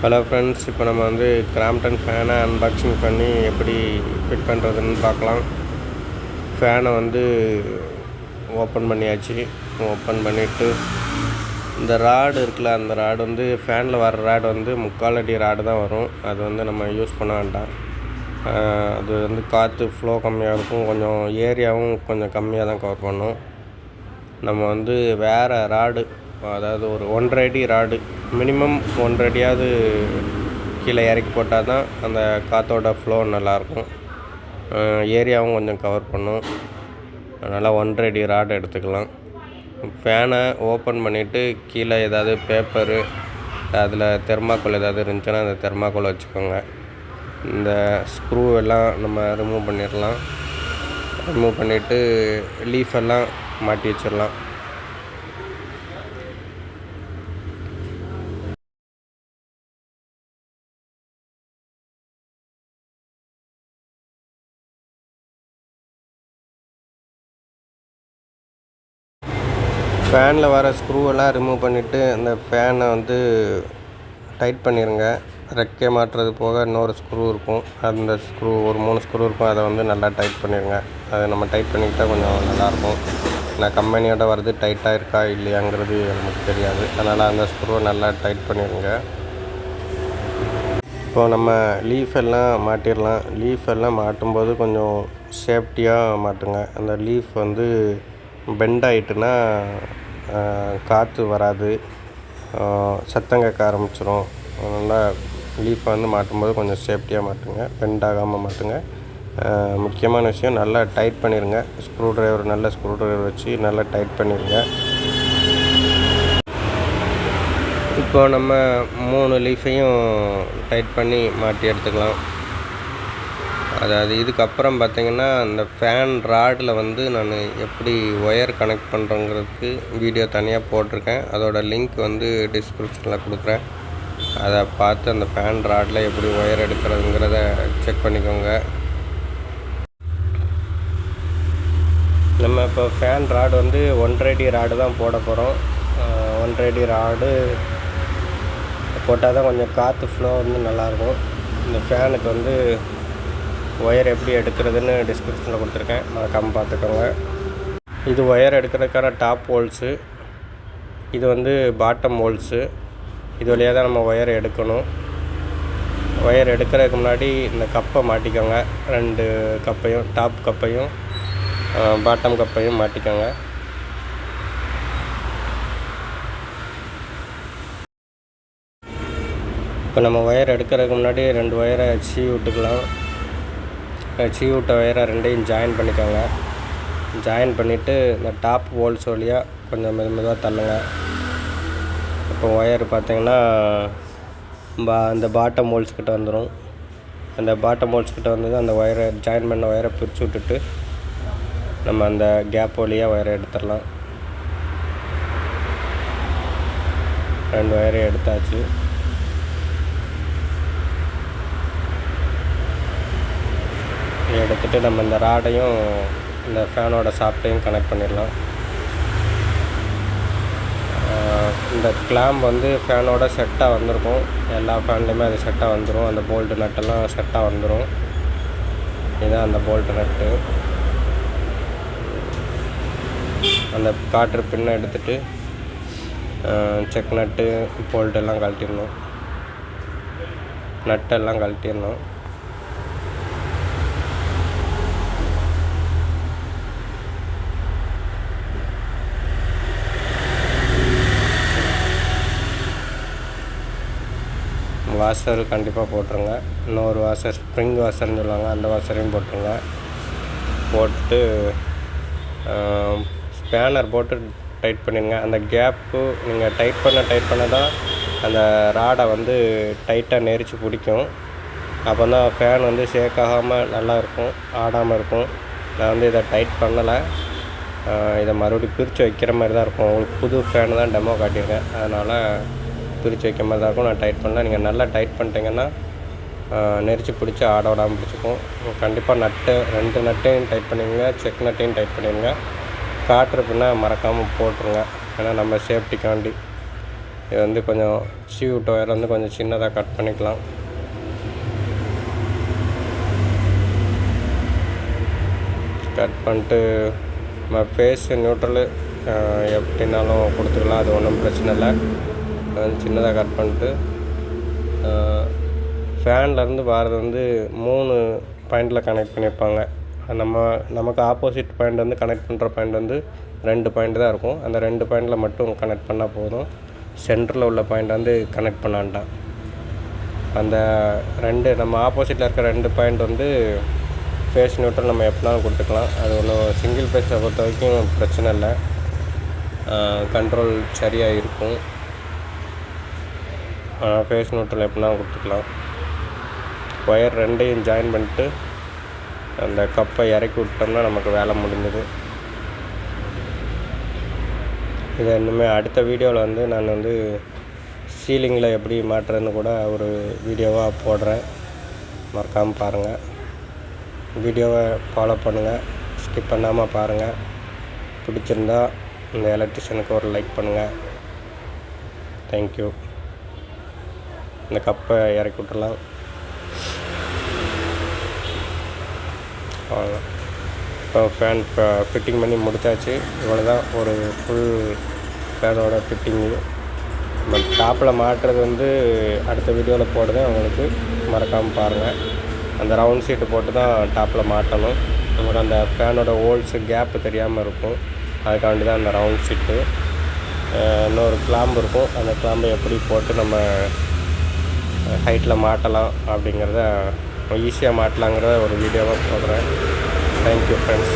Hello friends இப்போ நம்ம வந்து கிராம்ப்டன் ஃபேனை அன்பாக்சிங் பண்ணி எப்படி ஃபிட் பண்ணுறதுன்னு பார்க்கலாம். ஃபேனை வந்து ஓப்பன் பண்ணியாச்சு. ஓப்பன் பண்ணிவிட்டு இந்த ராடு இருக்குல்ல அந்த ராடு வந்து ஃபேனில் வர ராடு வந்து முக்கால் அடி ராடு தான் வரும். அது வந்து நம்ம யூஸ் பண்ண வேண்டாம். அது வந்து காற்று ஃப்ளோ கம்மியாக இருக்கும். கொஞ்சம் ஏரியாவும் கொஞ்சம் கம்மியாக தான் கவர் பண்ணும். நம்ம வந்து வேறு ராடு அதாவது ஒரு ஒன்றரை அடி ராடு மினிமம் ஒன்றரை அடியாவது கீழே இறக்கி போட்டால் தான் அந்த காற்றோட ஃப்ளோ நல்லாயிருக்கும். ஏரியாவும் கொஞ்சம் கவர் பண்ணும். அதனால் ஒன்றரை அடி ராடு எடுத்துக்கலாம். ஃபேனை ஓப்பன் பண்ணிவிட்டு கீழே ஏதாவது பேப்பரு அதில் தெர்மாக்கோல் ஏதாவது இருந்துச்சுன்னா அந்த தெர்மாக்கோல் வச்சுக்கோங்க. இந்த ஸ்க்ரூ எல்லாம் நம்ம ரிமூவ் பண்ணிடலாம். ரிமூவ் பண்ணிவிட்டு லீஃப் எல்லாம் மாட்டி வச்சிடலாம். ஃபேனில் வர ஸ்க்ரூவெல்லாம் ரிமூவ் பண்ணிவிட்டு அந்த ஃபேனை வந்து டைட் பண்ணிடுங்க ரெக்கை மாட்டுறது போக இன்னொரு ஸ்க்ரூ இருக்கும். அந்த ஸ்க்ரூ ஒரு மூணு ஸ்க்ரூ இருக்கும். அதை வந்து நல்லா டைட் பண்ணிடுங்க அதை நம்ம டைட் பண்ணிக்கிட்டால் கொஞ்சம் நல்லாயிருக்கும். நான் கம்பெனியோட வரது டைட்டாக இருக்கா இல்லையாங்கிறது நமக்கு தெரியாது. அதனால் அந்த ஸ்க்ரூவை நல்லா டைட் பண்ணிடுங்க இப்போது நம்ம லீஃப் எல்லாம் மாட்டிடலாம். லீஃப் எல்லாம் மாட்டும்போது கொஞ்சம் சேஃப்டியாக மாட்டுங்க. அந்த லீஃப் வந்து பெண்ட் ஆகிட்டுன்னா காற்று வராது. சத்தம் கேட்க ஆரம்பிச்சிடும் அதனால் லீஃப் வந்து மாட்டும்போது கொஞ்சம் சேஃப்டியாக மாட்டுங்க. பெண்ட் ஆகாமல் மாட்டுங்க. முக்கியமான விஷயம் நல்லா டைட் பண்ணிடுங்க ஸ்க்ரூ ட்ரைவர் நல்ல ஸ்க்ரூ ட்ரைவர் வச்சு நல்லா டைட் பண்ணிடுங்க இப்போ நம்ம மூணு லீஃபையும் டைட் பண்ணி மாட்டி எடுத்துக்கலாம். அதாவது இதுக்கப்புறம் பார்த்தீங்கன்னா அந்த ஃபேன் ராடில் வந்து நான் எப்படி ஒயர் கனெக்ட் பண்ணுறோங்கிறதுக்கு வீடியோ தனியாக போட்டிருக்கேன். அதோட லிங்க் வந்து டிஸ்கிரிப்ஷனில் கொடுக்குறேன். அதை பார்த்து அந்த ஃபேன் ராடில் எப்படி ஒயர் எடுக்கிறதுங்கிறத செக் பண்ணிக்கோங்க. நம்ம இப்போ ஃபேன் ராடு வந்து ஒன்றரை ராடு தான் போட போகிறோம் ஒன்றரை ராடு போட்டால் தான் கொஞ்சம் காற்று ஃப்ளோ வந்து நல்லாயிருக்கும். இந்த ஃபேனுக்கு வந்து ஒயர் எப்படி எடுக்கிறதுன்னு டிஸ்கிரிப்ஷனில் கொடுத்துருக்கேன். மறக்காமல் பார்த்துக்கோங்க. இது ஒயர் எடுக்கிறதுக்கான டாப் ஹோல்ஸு இது வந்து பாட்டம் ஹோல்ஸு இது வழியாக தான் நம்ம ஒயர் எடுக்கணும். ஒயர் எடுக்கிறதுக்கு முன்னாடி இந்த கப்பை மாட்டிக்கோங்க. ரெண்டு கப்பையும் டாப் கப்பையும் பாட்டம் கப்பையும் மாட்டிக்கோங்க. இப்போ நம்ம ஒயர் எடுக்கிறதுக்கு முன்னாடி ரெண்டு ஒயரை சீ விட்டுக்கலாம். சீ விட்ட ஒயரை ரெண்டையும் ஜாயின் பண்ணிக்கோங்க. ஜாயின் பண்ணிவிட்டு இந்த டாப் ஹோல்ஸ் வழியாக கொஞ்சம் மெது மெதுவாக தள்ளுங்க. இப்போ ஒயர் பார்த்தீங்கன்னா பா அந்த பாட்டம் ஹோல்ஸ் கிட்ட வந்துடும் அந்த பாட்டம் ஹோல்ஸ் கிட்ட வந்தது அந்த ஒயரை ஜாயின் பண்ண ஒயரை பிரித்து விட்டுட்டு நம்ம அந்த கேப் வழியாக ஒயரை எடுத்துடலாம். ரெண்டு ஒயரை எடுத்தாச்சு. எடுத்துகிட்டு நம்ம இந்த ராடையும் இந்த ஃபேனோட சாப்பிட்டையும் கனெக்ட் பண்ணிடலாம். இந்த கிளாம்ப் வந்து ஃபேனோட செட்டாக வந்திருக்கும். எல்லா ஃபேன்லேயுமே அது செட்டாக வந்துடும் அந்த போல்ட்டு நட்டெல்லாம் செட்டாக வந்துடும் இதுதான் அந்த போல்ட்டு நட்டு அந்த காற்று பின்னை எடுத்துகிட்டு செக் நட்டு போல்ட்டெல்லாம் கழட்டிடணும். நட்டெல்லாம் கழட்டிடணும். வாஷர் கண்டிப்பாக போட்டுருங்க. இன்னொரு வாஷர் ஸ்ப்ரிங் வாஷர்னு சொல்லுவாங்க அந்த வாஷரையும் போட்டுருங்க. போட்டு ஸ்பேனர் போட்டு டைட் பண்ணிடுங்க அந்த கேப்பு நீங்கள் டைட் பண்ண டைட் பண்ண தான் அந்த ராடை வந்து டைட்டாக நெரிச்சு பிடிக்கும். அப்போ தான் ஃபேன் வந்து ஷேக் ஆகாமல் நல்லா இருக்கும் ஆடாமல் இருக்கும். நான் வந்து இதை டைட் பண்ணலை. இதை மறுபடியும் பிரித்து வைக்கிற மாதிரி தான் இருக்கும். உங்களுக்கு புது ஃபேனு தான் டெமோ காட்டியிருக்கேன். அதனால் பிரித்து வைக்க மாதிரி தான் இருக்கும். நான் டைட் பண்ணலாம் நீங்கள் நல்லா டைட் பண்ணிட்டீங்கன்னா நெரிச்சு பிடிச்சி ஆட விடாமல் பிடிச்சிக்கும். கண்டிப்பாக நட்டு ரெண்டு நட்டையும் டைட் பண்ணிடுங்க செக் நட்டையும் டைட் பண்ணிடுங்க காற்று மறக்காமல் போட்டுருங்க. ஏன்னா நம்ம சேஃப்டிக்காண்டி இது வந்து கொஞ்சம் சீ விட்ட ஒயர் வந்து கொஞ்சம் சின்னதாக கட் பண்ணிக்கலாம். கட் பண்ணிட்டு நம்ம ஃபேஸு நியூட்ரலு எப்படினாலும் கொடுத்துக்கலாம் அது ஒன்றும் பிரச்சனை இல்லை. அது வந்து சின்னதாக கட் பண்ணிட்டு ஃபேன்லேருந்து வர்றது வந்து மூணு பாயிண்டில் கனெக்ட் பண்ணியிருப்பாங்க. நம்ம நமக்கு ஆப்போசிட் பாயிண்ட் வந்து கனெக்ட் பண்ணுற பாயிண்ட் வந்து ரெண்டு பாயிண்ட் தான் இருக்கும். அந்த ரெண்டு பாயிண்டில் மட்டும் கனெக்ட் பண்ணால் போதும். சென்டரில் உள்ள பாயிண்ட் வந்து கனெக்ட் பண்ணான்ட்டான் அந்த ரெண்டு நம்ம ஆப்போசிட்டில் இருக்கிற ரெண்டு பாயிண்ட் வந்து ஃபேஸ் நியூட்ரல் நம்ம எப்போனாலும் கொடுத்துக்கலாம். அது ஒன்றும் சிங்கிள் ஃபேஸை பொறுத்த வரைக்கும் பிரச்சனை இல்லை. கண்ட்ரோல் சரியாக இருக்கும். ஃபேஸ் நியூட்ரல் எப்படின்னா கொடுத்துக்கலாம். ஒயர் ரெண்டையும் ஜாயின் பண்ணிட்டு அந்த கப்பை இறக்கி விட்டோம்னா நமக்கு வேலை முடிஞ்சது. இதை இன்னுமே அடுத்த வீடியோவில் வந்து நான் வந்து சீலிங்கில் எப்படி மாட்டுறதுன்னு கூட ஒரு வீடியோவாக போடுறேன். மறக்காமல் பாருங்கள் வீடியோவை ஃபாலோ பண்ணுங்கள் ஸ்கிப் பண்ணாமல் பாருங்கள் பிடிச்சிருந்தா இந்த எலக்ட்ரிஷியனுக்கு ஒரு லைக் பண்ணுங்கள் தேங்க்யூ இந்த கப்பை இறக்கி விட்டுலாம் இப்போ ஃபேன் ஃபிட்டிங் பண்ணி முடித்தாச்சு இவ்வளோ தான் ஒரு ஃபுல் ஃபேனோட ஃபிட்டிங்கு நம்ம டாப்பில் மாட்டுறது வந்து அடுத்த வீடியோவில் போடுறேன். உங்களுக்கு மறக்காமல் பாருங்கள் அந்த ரவுண்ட் சீட்டு போட்டு தான் டாப்பில் மாட்டணும். நமக்கு அந்த ஃபேனோட ஹோல்ஸு கேப்பு தெரியாமல் இருக்கும். அதுக்காண்டி தான் அந்த ரவுண்ட் சீட்டு இன்னொரு கிளாம்பு இருக்கும். அந்த கிளாம்பை எப்படி போட்டு நம்ம ஹைட்டில் மாட்டலாம் அப்படிங்கிறத ஈஸியாக மாட்டலாங்கிறத ஒரு வீடியோவாக போடுறேன். Thank you friends